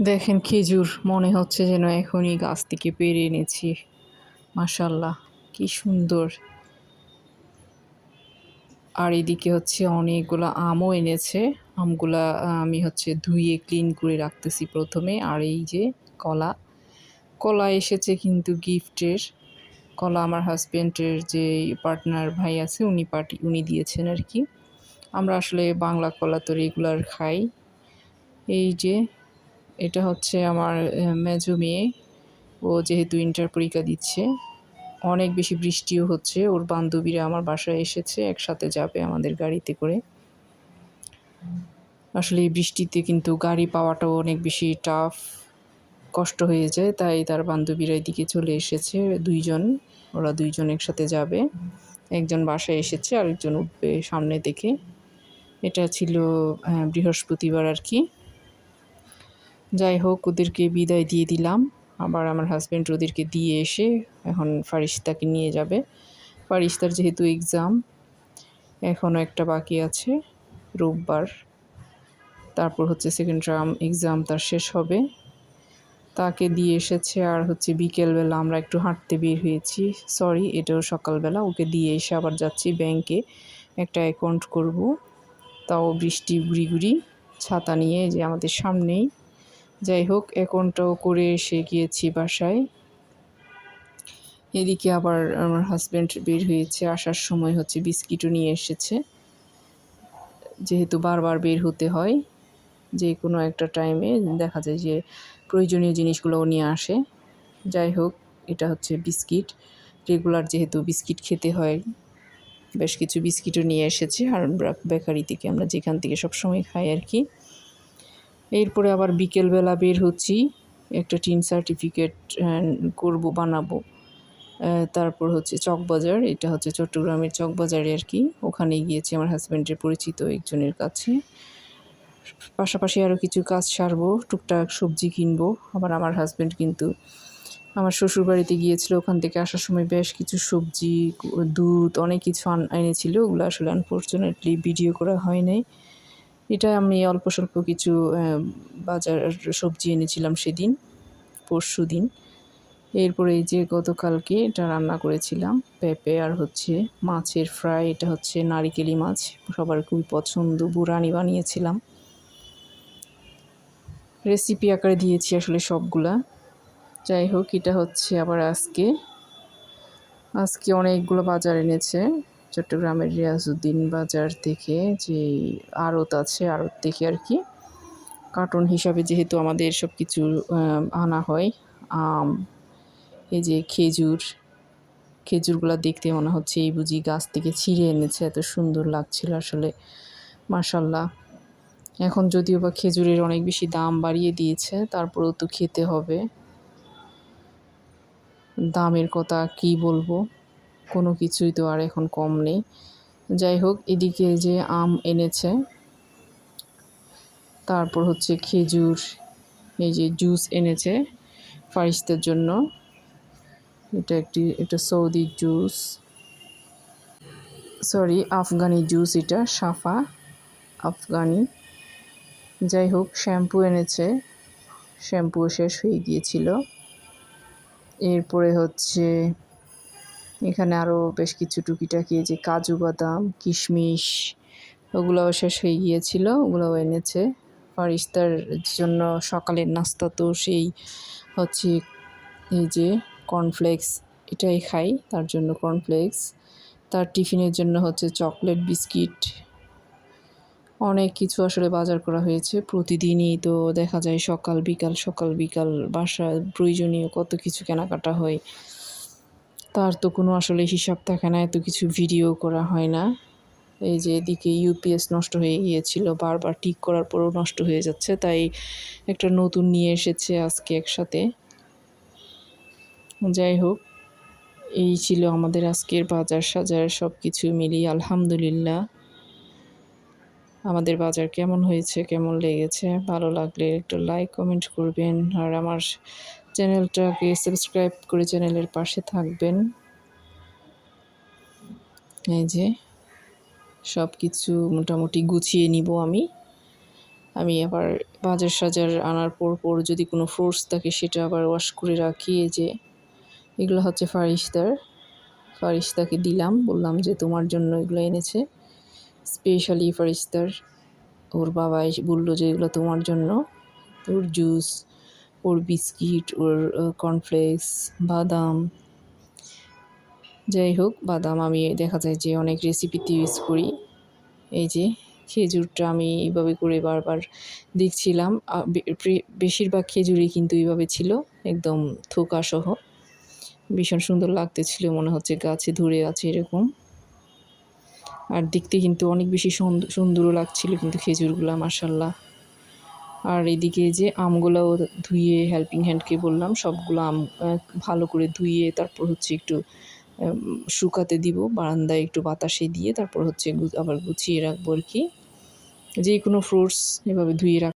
দেখেন খেজুর, মনে হচ্ছে যেন এখনই গাছ থেকে পেরে এনেছি। মাশাল্লাহ কি সুন্দর। আর এদিকে হচ্ছে অনেকগুলো আমও এনেছে। আমগুলা, আমি হচ্ছে ধুয়ে ক্লিন করে রাখতেছি প্রথমে। আর এই যে কলা কলা এসেছে কিন্তু গিফটের। কলা আমার হাজব্যান্ডের যে পার্টনার ভাই আছে, উনি পার্টি, উনি দিয়েছেন আর কি। আমরা আসলে বাংলা কলা তো রেগুলার খাই। এই যে এটা হচ্ছে আমার মেজো মেয়ে। ও যেহেতু ইন্টার পরীক্ষা দিচ্ছে অনেক বেশি বৃষ্টিও হচ্ছে। ওর বান্ধবীরা আমার বাসায় এসেছে একসাথে যাবে আমাদের গাড়িতে করে। আসলে এই বৃষ্টিতে কিন্তু গাড়ি পাওয়াটাও অনেক বেশি টাফ কষ্ট হয়ে যায়। তাই তার বান্ধবীরা এদিকে চলে এসেছে দুইজন। ওরা দুইজন একসাথে যাবে। একজন বাসায় এসেছে আরেকজন উঠবে সামনে থেকে এটা ছিল আহ, বৃহস্পতিবার আর কি। যাই হোক, ওদেরকে বিদায় দিয়ে দিলাম। আবার আমার হাজব্যান্ড ওদেরকে দিয়ে এসে এখন ফারিস্তাকে নিয়ে যাবে। ফারিস্তার যেহেতু এক্সাম এখনও একটা বাকি আছে, রোববার। তারপর হচ্ছে সেকেন্ড টার্ম এক্সাম তার শেষ হবে। তাকে দিয়ে এসেছে আর হচ্ছে বিকেলবেলা আমরা একটু হাঁটতে বের হয়েছি। সরি এটাও সকালবেলা। ওকে দিয়ে এসে আবার যাচ্ছি ব্যাংকে একটা অ্যাকাউন্ট করব। তাও বৃষ্টি গুড়ি গুড়ি ছাতা নিয়ে যে আমাদের সামনেই। যাই হোক অ্যাকাউন্টটাও করে এসে গিয়েছি বাসায়। এদিকে আবার আমার হাজব্যান্ড বের হয়েছে, আসার সময় হচ্ছে বিস্কিটও নিয়ে এসেছে। যেহেতু বারবার বের হতে হয়, যে কোনো একটা টাইমে দেখা যায় যে প্রয়োজনীয় জিনিসগুলোও নিয়ে আসে। যাই হোক, এটা হচ্ছে বিস্কিট। রেগুলার যেহেতু বিস্কিট খেতে হয়, বেশ কিছু বিস্কিটও নিয়ে এসেছে। আর বেকারি থেকে আমরা যেখান থেকে সবসময় খাই আর কি। এরপরে আবার বিকেলবেলা বের হচ্ছি, একটা টিন সার্টিফিকেট করব, বানাবো। তারপর হচ্ছে চকবাজার, এটা হচ্ছে চট্টগ্রামের চকবাজারে আর কি। ওখানে গিয়েছি আমার হাজব্যান্ডের পরিচিত একজনের কাছে। পাশাপাশি আরও কিছু কাজ সারবো, টুকটাক সবজি কিনবো। আবার আমার হাজব্যান্ড কিন্তু আমার শ্বশুর বাড়িতে গিয়েছিল, ওখান থেকে আসার সময় বেশ কিছু সবজি, দুধ, অনেক কিছু এনেছিল। ওগুলো আসলে আনফর্চুনেটলি ভিডিও করা হয় নাই। এটা আমি অল্প স্বল্প কিছু বাজার সবজি এনেছিলাম সেদিন, পরশু দিন। এরপরে এই যে গতকালকে এটা রান্না করেছিলাম, পেঁপে আর হচ্ছে মাছের ফ্রাই, এটা হচ্ছে নারিকেলি মাছ, সবার খুবই পছন্দ, বুড়ানি বানিয়েছিলাম। রেসিপি আকারে দিয়েছি আসলে সবগুলা। যাই হোক, এটা হচ্ছে আবার আজকে। আজকে অনেকগুলো বাজার এনেছে। চট্টগ্রামের রিয়াজউদ্দিন বাজার থেকে যে আড়ত আছে, আড়ত থেকে আর কি। কার্টুন হিসাবে যেহেতু আমাদের সব কিছু আনা হয়, আম, এই যে খেজুর, খেজুরগুলো দেখতে মনে হচ্ছে এই বুঝি গাছ থেকে ছিঁড়ে এনেছে, এত সুন্দর লাগছিল আসলে মাশাল্লাহ এখন যদিও বা খেজুরের অনেক বেশি দাম বাড়িয়ে দিয়েছে, তারপরেও তো খেতে হবে। দামের কথা কি বলব? কোনো কিছুই তো আর এখন কম নেই। যাই হোক, এদিকে যে আম এনেছে। তারপর হচ্ছে খেজুর, এই যে জুস এনেছে ফারিস্তের জন্য। এটা একটি, এটা Saudi juice. Sorry, Afghani juice এটা সাফা আফগানি। যাই হোক, শ্যাম্পু এনেছে। শ্যাম্পু শেষ হয়ে গিয়েছিল। এরপরে হচ্ছে এখানে আরও বেশ কিছু টুকিটাকি যে কাজু বাদাম, কিশমিশ, ওগুলোও শেষ হয়ে গিয়েছিল, ওগুলোও এনেছে। ফারিস্তার জন্য সকালের নাস্তা তো সেই হচ্ছে এই যে কর্নফ্লেক্স এটাই খাই, তার জন্য কর্নফ্লেক্স তার টিফিনের জন্য হচ্ছে চকলেট বিস্কিট অনেক কিছু আসলে বাজার করা হয়েছে। প্রতিদিনই তো দেখা যায় সকাল বিকাল সকাল বিকাল বাসায় প্রয়োজনীয় কত কিছু কেনাকাটা হয়। তার তো কোনো আসলে হিসাব থাকে না, এত কিছু ভিডিও করা হয় না। এই যে এদিকে ইউপিএস নষ্ট হয়ে গিয়েছিল, বারবার ঠিক করার পরও নষ্ট হয়ে যাচ্ছে, তাই একটা নতুন নিয়ে এসেছে আজকে একসাথে। যাই হোক, এই ছিল আমাদের আজকের বাজার সাজার সব কিছু মিলিয়ে আলহামদুলিল্লাহ। আমাদের বাজার কেমন হয়েছে, কেমন লেগেছে, ভালো লাগলে একটু লাইক কমেন্ট করবেন। আর আমার চ্যানেলটাকে সাবস্ক্রাইব করে চ্যানেলের পাশে থাকবেন। এই যে সব কিছু মোটামুটি গুছিয়ে নিব আমি। আমি আবার বাজার সাজার আনার পর পর যদি কোনো ফ্রুটস থাকে সেটা আবার ওয়াশ করে রাখি। এই যে, এগুলো হচ্ছে ফারিস্তার। ফারিস্তাকে দিলাম, বললাম যে তোমার জন্য এগুলো এনেছে। স্পেশালি ফারিস্তার। ওর বাবা এসে বলল যে এগুলো তোমার জন্য। ওর জুস ওর বিস্কিট, ওর কর্নফ্লেক্স বাদাম। যাই হোক, বাদাম আমি দেখা যায় যে অনেক রেসিপিতে ইউজ করি। এই যে খেজুরটা আমি এইভাবে করে বারবার দেখছিলাম। বেশিরভাগ খেজুরই কিন্তু এইভাবে ছিল, একদম থোকা সহ। ভীষণ সুন্দর লাগতেছিল মনে হচ্ছে গাছে ধরে আছে এরকম। আর দেখতে কিন্তু অনেক বেশি সুন্দ- সুন্দরও লাগছিল কিন্তু খেজুরগুলো মাসাল্লাহ আর এদিকে যে আমগুলো ধুয়ে হেল্পিং হ্যান্ডকে বললাম, সবগুলো আম ভালো করে ধুয়ে তারপর হচ্ছে একটু শুকাতে দিব, বারান্দায় একটু বাতাসে দিয়ে তারপর হচ্ছে আবার গুছিয়ে রাখব আর কি। যে কোনো ফ্রুটস এভাবে ধুয়ে রাখ